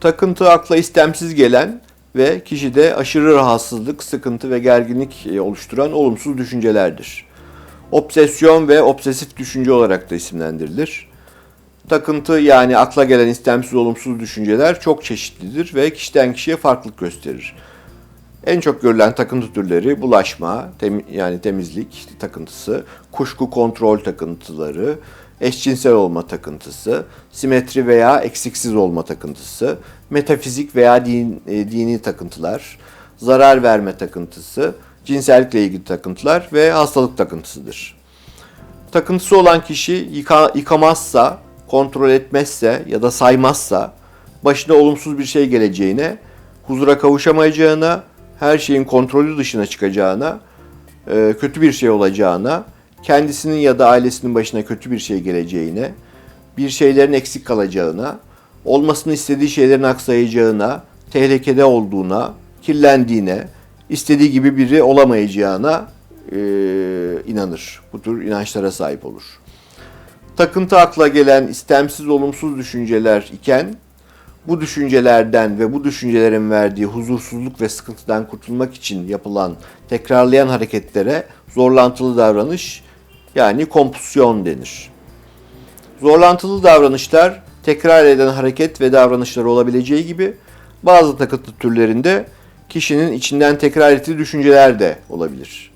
Takıntı akla istemsiz gelen ve kişide aşırı rahatsızlık, sıkıntı ve gerginlik e, oluşturan olumsuz düşüncelerdir. Obsesyon ve obsesif düşünce olarak da isimlendirilir. Takıntı yani akla gelen istemsiz olumsuz düşünceler çok çeşitlidir ve kişiden kişiye farklılık gösterir. En çok görülen takıntı türleri bulaşma, tem- yani temizlik takıntısı, kuşku kontrol takıntıları, eşcinsel olma takıntısı, simetri veya eksiksiz olma takıntısı, metafizik veya din, e, dini takıntılar, zarar verme takıntısı, cinsellikle ilgili takıntılar ve hastalık takıntısıdır. Takıntısı olan kişi yıka, yıkamazsa, kontrol etmezse ya da saymazsa başına olumsuz bir şey geleceğine, huzura kavuşamayacağına, her şeyin kontrolü dışına çıkacağına, e, kötü bir şey olacağına, kendisinin ya da ailesinin başına kötü bir şey geleceğine, bir şeylerin eksik kalacağına, olmasını istediği şeylerin aksayacağına, tehlikede olduğuna, kirlendiğine, istediği gibi biri olamayacağına e, inanır. Bu tür inançlara sahip olur. Takıntı akla gelen istemsiz olumsuz düşünceler iken bu düşüncelerden ve bu düşüncelerin verdiği huzursuzluk ve sıkıntıdan kurtulmak için yapılan tekrarlayan hareketlere zorlantılı davranış yani kompulsiyon denir. Zorlantılı davranışlar tekrar eden hareket ve davranışlar olabileceği gibi bazı takıntı türlerinde kişinin içinden tekrar ettiği düşünceler de olabilir.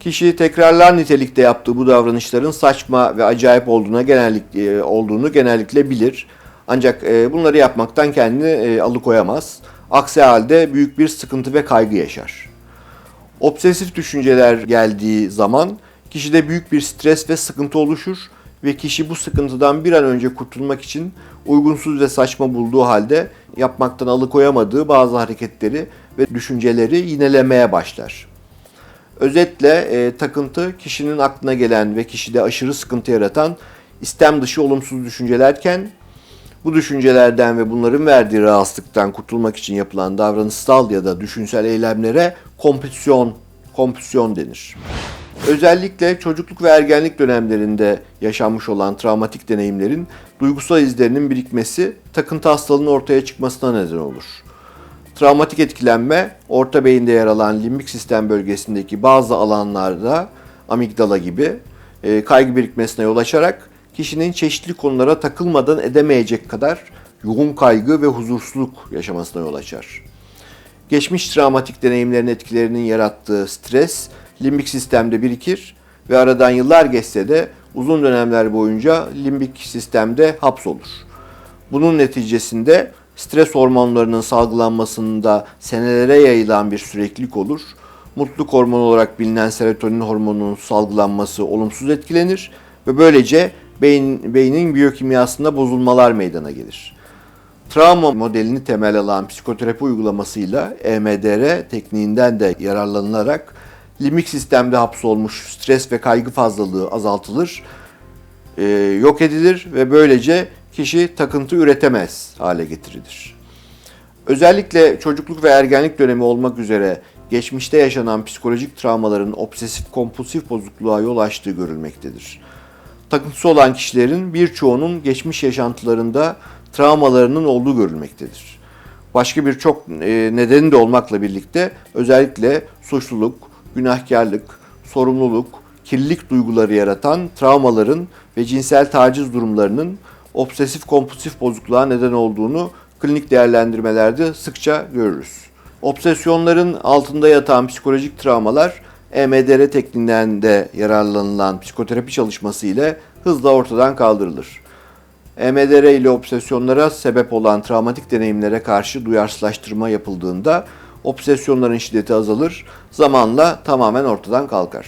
Kişi tekrarlar nitelikte yaptığı bu davranışların saçma ve acayip olduğuna genellikle olduğunu genellikle bilir. Ancak e, bunları yapmaktan kendini e, alıkoyamaz. Aksi halde büyük bir sıkıntı ve kaygı yaşar. Obsesif düşünceler geldiği zaman kişide büyük bir stres ve sıkıntı oluşur ve kişi bu sıkıntıdan bir an önce kurtulmak için uygunsuz ve saçma bulduğu halde yapmaktan alıkoyamadığı bazı hareketleri ve düşünceleri yinelemeye başlar. Özetle e, takıntı kişinin aklına gelen ve kişide aşırı sıkıntı yaratan istem dışı olumsuz düşüncelerken bu düşüncelerden ve bunların verdiği rahatsızlıktan kurtulmak için yapılan davranışsal ya da düşünsel eylemlere kompulsiyon, kompulsiyon denir. Özellikle çocukluk ve ergenlik dönemlerinde yaşanmış olan travmatik deneyimlerin duygusal izlerinin birikmesi takıntı hastalığının ortaya çıkmasına neden olur. Travmatik etkilenme, orta beyinde yer alan limbik sistem bölgesindeki bazı alanlarda amigdala gibi e, kaygı birikmesine yol açarak kişinin çeşitli konulara takılmadan edemeyecek kadar yoğun kaygı ve huzursuzluk yaşamasına yol açar. Geçmiş travmatik deneyimlerin etkilerinin yarattığı stres limbik sistemde birikir ve aradan yıllar geçse de uzun dönemler boyunca limbik sistemde hapsolur. Bunun neticesinde stres hormonlarının salgılanmasında senelere yayılan bir süreklilik olur. Mutluluk hormonu olarak bilinen serotonin hormonunun salgılanması olumsuz etkilenir ve böylece beyin, beynin biyokimyasında bozulmalar meydana gelir. Travma modelini temel alan psikoterapi uygulamasıyla EMDR tekniğinden de yararlanılarak limbik sistemde hapsolmuş stres ve kaygı fazlalığı azaltılır, e, yok edilir ve böylece kişi takıntı üretemez hale getirilir. Özellikle çocukluk ve ergenlik dönemi olmak üzere geçmişte yaşanan psikolojik travmaların obsesif kompulsif bozukluğa yol açtığı görülmektedir. Takıntısı olan kişilerin birçoğunun geçmiş yaşantılarında travmalarının olduğu görülmektedir. Başka birçok e, nedeni de olmakla birlikte özellikle suçluluk, günahkarlık, sorumluluk, kirlilik duyguları yaratan travmaların ve cinsel taciz durumlarının obsesif kompulsif bozukluğa neden olduğunu klinik değerlendirmelerde sıkça görürüz. Obsesyonların altında yatan psikolojik travmalar EMDR tekniğinden de yararlanılan psikoterapi çalışması ile hızla ortadan kaldırılır. EMDR ile obsesyonlara sebep olan travmatik deneyimlere karşı duyarsızlaştırma yapıldığında obsesyonların şiddeti azalır, zamanla tamamen ortadan kalkar.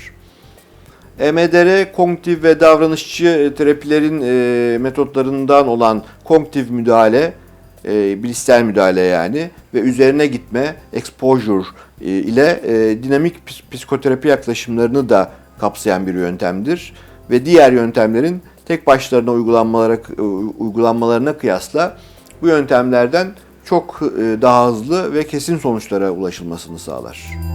EMDR kognitif ve davranışçı terapilerin e, metotlarından olan kognitif müdahale, e, bilişsel müdahale yani ve üzerine gitme, exposure e, ile e, dinamik psikoterapi yaklaşımlarını da kapsayan bir yöntemdir ve diğer yöntemlerin tek başlarına uygulanmalara e, uygulanmalarına kıyasla bu yöntemlerden çok e, daha hızlı ve kesin sonuçlara ulaşılmasını sağlar.